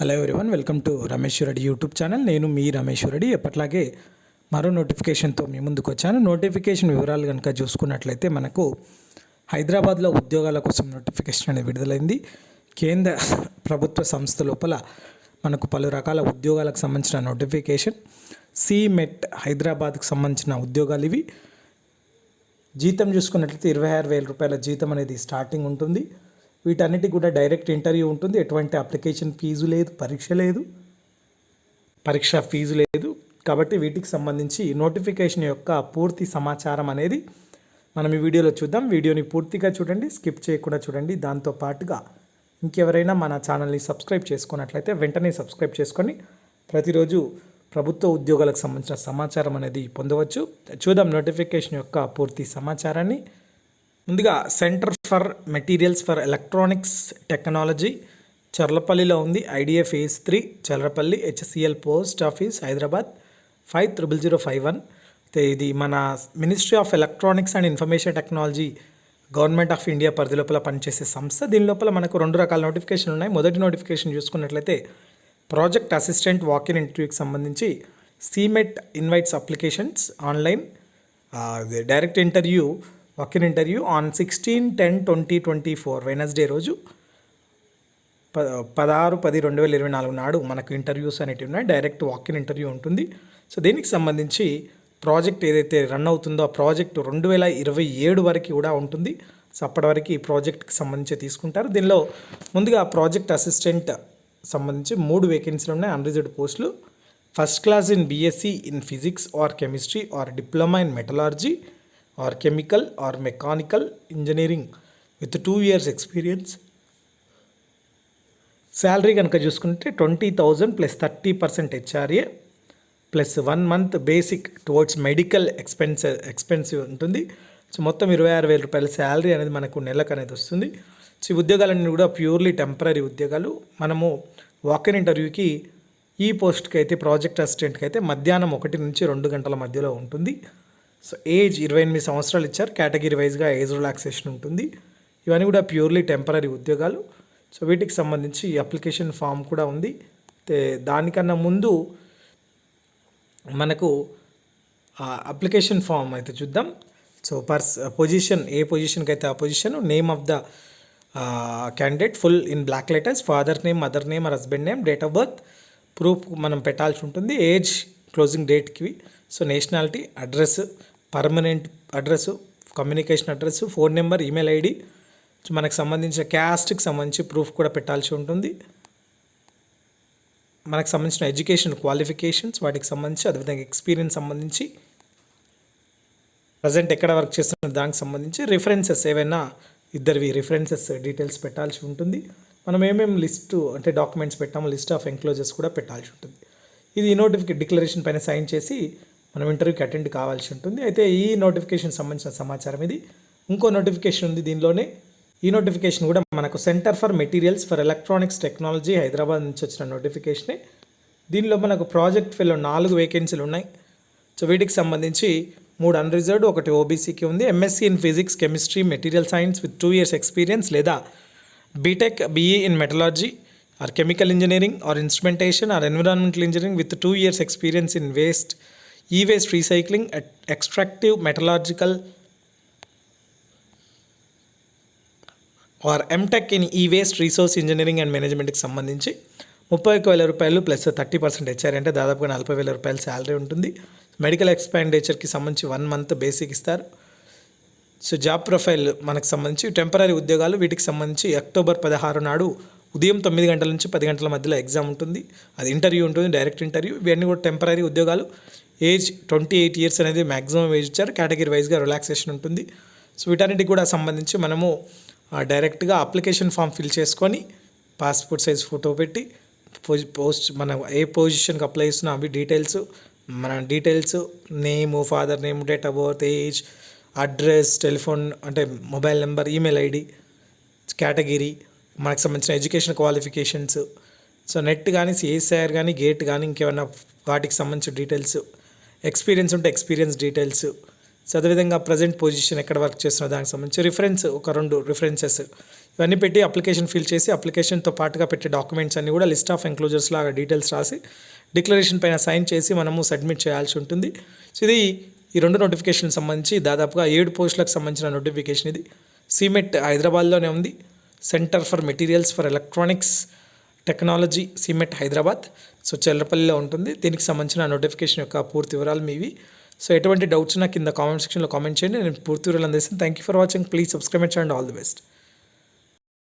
Hello everyone welcome to Ramesh Reddy YouTube channel నేను మీ రమేష్ రెడ్డి ఎప్పట్లాగే మరో నోటిఫికేషన్తో మీ ముందుకు వచ్చాను. నోటిఫికేషన్ వివరాలు కనుక చూసుకున్నట్లయితే మనకు హైదరాబాద్లో ఉద్యోగాల కోసం నోటిఫికేషన్ అనేది విడుదలైంది. కేంద్ర ప్రభుత్వ సంస్థ లోపల మనకు పలు రకాల ఉద్యోగాలకు సంబంధించిన నోటిఫికేషన్ సిమెట్ హైదరాబాద్కు సంబంధించిన ఉద్యోగాలు ఇవి. జీతం చూసుకున్నట్లయితే ఇరవై ఆరు వేల రూపాయల జీతం అనేది స్టార్టింగ్ ఉంటుంది. వీటన్నిటికి కూడా డైరెక్ట్ ఇంటర్వ్యూ ఉంటుంది. ఎటువంటి అప్లికేషన్ ఫీజు లేదు పరీక్ష లేదు. పరీక్ష ఫీజు లేదు. కాబట్టి వీటికి సంబంధించి నోటిఫికేషన్ యొక్క పూర్తి సమాచారం అనేది మనం ఈ వీడియోలో చూద్దాం. వీడియోని పూర్తిగా చూడండి స్కిప్ చేయకుండా చూడండి. దాంతో పాటుగా ఇంకెవరైనా మన ఛానల్ని సబ్స్క్రైబ్ చేసుకున్నట్లయితే వెంటనే సబ్స్క్రైబ్ చేసుకొని ప్రతిరోజు ప్రభుత్వ ఉద్యోగాలకు సంబంధించిన సమాచారం అనేది పొందవచ్చు. చూద్దాం నోటిఫికేషన్ యొక్క పూర్తి సమాచారాన్ని. ముందుగా centre for materials for electronics technology చర్లపల్లిలో ఉంది. IDA phase three Cherlapally HCL post office Hyderabad five triple zero five one. అయితే ఇది మన ministry of electronics and information technology government of India పరిధి లోపల పనిచేసే సంస్థ. దీని లోపల మనకు రెండు రకాల నోటిఫికేషన్ ఉన్నాయి. మొదటి నోటిఫికేషన్ చూసుకున్నట్లయితే ప్రాజెక్ట్ అసిస్టెంట్ వాకిన్ ఇంటర్వ్యూకి సంబంధించి CMET invites applications online direct interview walk in interview on sixteen ten twenty twenty four Wednesday రోజు. ప పదహారు పది రెండు వేల ఇరవై నాలుగు నాడు మనకు ఇంటర్వ్యూస్ అనేటివి ఉన్నాయి. డైరెక్ట్ వాకిన్ ఇంటర్వ్యూ ఉంటుంది. సో దీనికి సంబంధించి ప్రాజెక్ట్ ఏదైతే రన్ అవుతుందో ఆ ప్రాజెక్ట్ రెండు వేల ఇరవై ఏడు వరకు కూడా ఉంటుంది. సో అప్పటి వరకు ఈ ప్రాజెక్ట్కి సంబంధించి తీసుకుంటారు. దీనిలో ముందుగా ప్రాజెక్ట్ అసిస్టెంట్ సంబంధించి మూడు వేకెన్సీలు ఉన్నాయి. అన్రిజర్వ్డ్ పోస్టులు. First class in BSc in physics or chemistry or diploma in metallurgy. Or chemical or mechanical engineering with two years experience. Salary కనుక చూసుకుంటే twenty thousand plus thirty percent HRA plus one month basic towards medical expense expensive ఉంటుంది. So మొత్తం ఇరవై ఆరు వేల రూపాయల salary అనేది మనకు నెలకు అనేది వస్తుంది. సో ఈ ఉద్యోగాలన్నీ కూడా ప్యూర్లీ టెంపరీ ఉద్యోగాలు. మనము వాకిన్ ఇంటర్వ్యూకి ఈ పోస్ట్కి అయితే ప్రాజెక్ట్ అసిస్టెంట్కి అయితే మధ్యాహ్నం ఒకటి నుంచి రెండు గంటల మధ్యలో ఉంటుంది. సో ఏజ్ ఇరవై ఎనిమిది సంవత్సరాలు ఇచ్చారు. కేటగిరీ వైజ్గా ఏజ్ రిలాక్సేషన్ ఉంటుంది. ఇవన్నీ కూడా ప్యూర్లీ టెంపరీ ఉద్యోగాలు. సో వీటికి సంబంధించి అప్లికేషన్ ఫామ్ కూడా ఉంది. దానికన్నా ముందు మనకు అప్లికేషన్ ఫామ్ అయితే చూద్దాం. సో పర్స్ పొజిషన్ ఏ పొజిషన్కి అయితే ఆ position name of the candidate full in block letters father name mother name husband name date of birth proof మనం పెట్టాల్సి ఉంటుంది. ఏజ్ క్లోజింగ్ డేట్కి so nationality address permanent address communication address phone number email ID మనకు సంబంధించిన క్యాస్ట్కి సంబంధించి proof కూడా పెట్టాల్సి ఉంటుంది. మనకు సంబంధించిన ఎడ్యుకేషన్ క్వాలిఫికేషన్స్ వాటికి సంబంధించి అదేవిధంగా ఎక్స్పీరియన్స్ సంబంధించి ప్రజెంట్ ఎక్కడ వర్క్ చేస్తున్న దానికి సంబంధించి రిఫరెన్సెస్ ఏవైనా ఇద్దరివి రిఫరెన్సెస్ డీటెయిల్స్ పెట్టాల్సి ఉంటుంది. మనం ఏమేమి లిస్టు అంటే డాక్యుమెంట్స్ పెట్టామో లిస్ట్ ఆఫ్ ఎంక్లోజర్స్ కూడా పెట్టాల్సి ఉంటుంది. ఇది ఈ నోటిఫికేషన్ డిక్లరేషన్ పైన సైన్ చేసి మనం ఇంటర్వ్యూకి అటెండ్ కావాల్సి ఉంటుంది. అయితే ఈ నోటిఫికేషన్ సంబంధించిన సమాచారం ఇది. ఇంకో నోటిఫికేషన్ ఉంది దీనిలోనే. ఈ నోటిఫికేషన్ కూడా మనకు centre for materials for electronics technology Hyderabad నుంచి వచ్చిన నోటిఫికేషనే దీనిలో మనకు ప్రాజెక్ట్ ఫెలో నాలుగు వేకెన్సీలు ఉన్నాయి. సో వీటికి సంబంధించి మూడు అన్రిజర్వ్డ్ ఒకటి ఓబీసీకి ఉంది. MSc in physics chemistry material science with two years experience లేదా BTech BE in metallurgy or chemical engineering or instrumentation or environmental engineering with two years experience in waste e waste recycling extractive metallurgical or MTech in e waste resource engineering and మేనేజ్మెంట్కి సంబంధించి ముప్పై ఒక్క వేల రూపాయలు plus thirty percent HR అంటే దాదాపుగా నలభై వేల రూపాయల శాలరీ ఉంటుంది. మెడికల్ ఎక్స్పెండిచర్కి సంబంధించి వన్ మంత్ బేసిక్ ఇస్తారు. సో జాబ్ ప్రొఫైల్ మనకు సంబంధించి టెంపరీ ఉద్యోగాలు వీటికి సంబంధించి అక్టోబర్ పదహారు నాడు ఉదయం తొమ్మిది గంటల నుంచి పది గంటల మధ్యలో ఎగ్జామ్ ఉంటుంది. అది ఇంటర్వ్యూ ఉంటుంది డైరెక్ట్ ఇంటర్వ్యూ ఇవన్నీ కూడా టెంపరీ ఉద్యోగాలు. ఏజ్ ట్వంటీ ఎయిట్ ఇయర్స్ అనేది మ్యాక్సిమం ఏజ్ ఇచ్చారు. కేటగిరీ వైజ్గా రిలాక్సేషన్ ఉంటుంది. సో వీటన్నిటికి కూడా సంబంధించి మనము డైరెక్ట్గా అప్లికేషన్ ఫామ్ ఫిల్ చేసుకొని పాస్పోర్ట్ సైజ్ ఫోటో పెట్టి పోస్ట్ మన ఏ పొజిషన్కి అప్లై చేస్తున్నా అవి డీటెయిల్స్ మన details name father name date of birth age address telephone అంటే mobile number email ID category మనకు సంబంధించిన ఎడ్యుకేషన్ క్వాలిఫికేషన్స్. సో నెట్ కానీ సిఎస్ఐఆర్ కానీ గేట్ కానీ ఇంకేమైనా వాటికి సంబంధించిన డీటెయిల్స్ ఎక్స్పీరియన్స్ ఉంటే ఎక్స్పీరియన్స్ డీటెయిల్స్. సో అదేవిధంగా ప్రజెంట్ పొజిషన్ ఎక్కడ వర్క్ చేస్తున్న దానికి సంబంధించి రిఫరెన్స్ ఒక రెండు రిఫరెన్సెస్. ఇవన్నీ పెట్టి అప్లికేషన్ ఫిల్ చేసి అప్లికేషన్తో పాటుగా పెట్టే డాక్యుమెంట్స్ అన్ని కూడా లిస్ట్ ఆఫ్ ఎంక్లోజర్స్ లాగా డీటెయిల్స్ రాసి డిక్లరేషన్ పైన సైన్ చేసి మనము సబ్మిట్ చేయాల్సి ఉంటుంది. సో ఇది ఈ రెండు నోటిఫికేషన్ సంబంధించి దాదాపుగా ఏడు పోస్టులకు సంబంధించిన నోటిఫికేషన్ ఇది. సిమెట్ హైదరాబాద్లోనే ఉంది. Centre for materials for electronics technology CMET Hyderabad. So చెల్లపల్లిలో ఉంటుంది. దీనికి సంబంధించిన నోటిఫికేషన్ యొక్క పూర్తి వివరాలు మీవి. సో ఎటువంటి డౌట్స్ నా కింద కామెంట్ సెక్షన్లో కామెంట్ చేయండి. నేను పూర్తి వివరాలు అందిస్తాను. Thank you for watching please subscribe and all the best